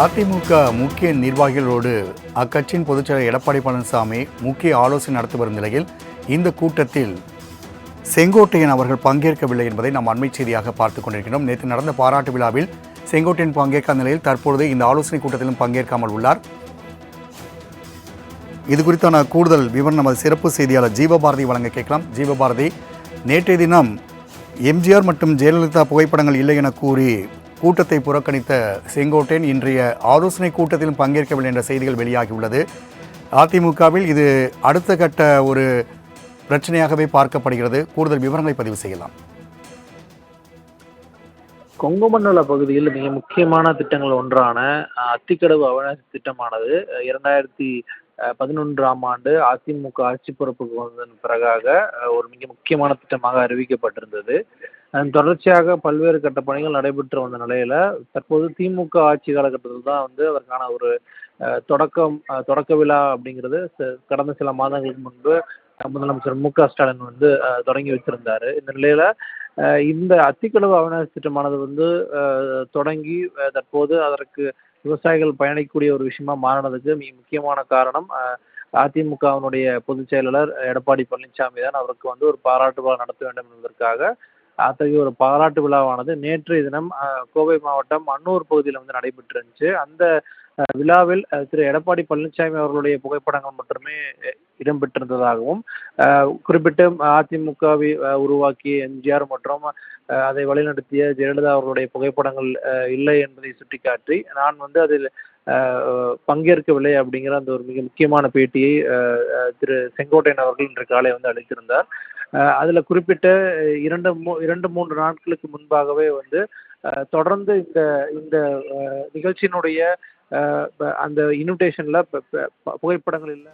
அதிமுக முக்கிய நிர்வாகிகளோடு அக்கட்சியின் பொதுச்செயலர் எடப்பாடி பழனிசாமி முக்கிய ஆலோசனை நடத்தி வரும் நிலையில் இந்த கூட்டத்தில் செங்கோட்டையன் அவர்கள் பங்கேற்கவில்லை என்பதை நாம் அண்மை செய்தியாக பார்த்துக் கொண்டிருக்கிறோம். நேற்று நடந்த பாராட்டு விழாவில் செங்கோட்டையன் பங்கேற்காத நிலையில் தற்பொழுது இந்த ஆலோசனை கூட்டத்திலும் பங்கேற்காமல் உள்ளார். இது குறித்தான கூடுதல் விவரம் நமது சிறப்பு செய்தியாளர் ஜீவபாரதி வழங்க கேட்கலாம். ஜீவபாரதி நேற்றைய தினம் எம்ஜிஆர் மற்றும் ஜெயலலிதா புகைப்படங்கள் இல்லை என கூறி கூட்டத்தை புறக்கணித்த செங்கோட்டையன் இன்றைய ஆலோசனை கூட்டத்திலும் பங்கேற்கவில்லை என்ற செய்திகள் வெளியாகியுள்ளது. அதிமுகவில் இது அடுத்த கட்ட ஒரு பிரச்சனையாகவே பார்க்கப்படுகிறது. கூடுதல் விவரங்களை பதிவு செய்யலாம். கொங்குமண்டல பகுதியில் மிக முக்கியமான திட்டங்கள் ஒன்றான அஹ், அத்திக்கடவு அவிநாசி திட்டமானது இரண்டாயிரத்தி அஹ், பதினொன்றாம் ஆண்டு அதிமுக ஆட்சி பொறுப்புக்கு வந்ததன் பிறகாக அஹ், ஒரு மிக முக்கியமான திட்டமாக அறிவிக்கப்பட்டிருந்தது. அதன் தொடர்ச்சியாக பல்வேறு கட்ட பணிகள் நடைபெற்று வந்த நிலையில தற்போது திமுக ஆட்சி காலகட்டத்தில் தான் வந்து அதற்கான ஒரு அஹ், தொடக்கம் தொடக்க விழா அப்படிங்கிறது ச- கடந்த சில மாதங்களுக்கு முன்பு முதலமைச்சர் மு க ஸ்டாலின் வந்து தொடங்கி வச்சிருந்தாரு. இந்த நிலையில இந்த அத்திக்கடவு அவிநாசி திட்டமானது வந்து தொடங்கி தற்போது அதற்கு விவசாயிகள் பயணிக்கக்கூடிய ஒரு விஷயமா மாறினதுக்கு மிக முக்கியமான காரணம் அஹ், அதிமுகவினுடைய பொதுச் செயலாளர் எடப்பாடி பழனிசாமி தான். அவருக்கு வந்து ஒரு பாராட்டு விழா நடத்த வேண்டும் என்பதற்காக அத்தகைய ஒரு பாராட்டு விழாவானது நேற்றைய தினம் கோவை மாவட்டம் அன்னூர் பகுதியில் வந்து நடைபெற்றிருந்துச்சு. அந்த விழாவில் திரு எடப்பாடி பழனிசாமி அவர்களுடைய புகைப்படங்கள் மட்டுமே இடம்பெற்றிருந்ததாகவும் குறிப்பிட்டு அதிமுகவை உருவாக்கிய எம்ஜிஆர் மற்றும் அதை வழிநடத்திய ஜெயலலிதா அவர்களுடைய புகைப்படங்கள் இல்லை என்பதை சுட்டிக்காட்டி நான் வந்து அதில் பங்கேற்கவில்லை அப்படிங்கிற அந்த ஒரு மிக முக்கியமான பேட்டியை திரு செங்கோட்டையன் அவர்கள் இன்று காலை வந்து அளித்திருந்தார். அதில் அதுல குறிப்பிட்ட இரண்டு மூ இரண்டு மூன்று நாட்களுக்கு முன்பாகவே வந்து தொடர்ந்து இந்த இந்த நிகழ்ச்சியினுடைய ப- அந்த இன்விடேஷன்ல புகைப்படங்கள் இல்லை.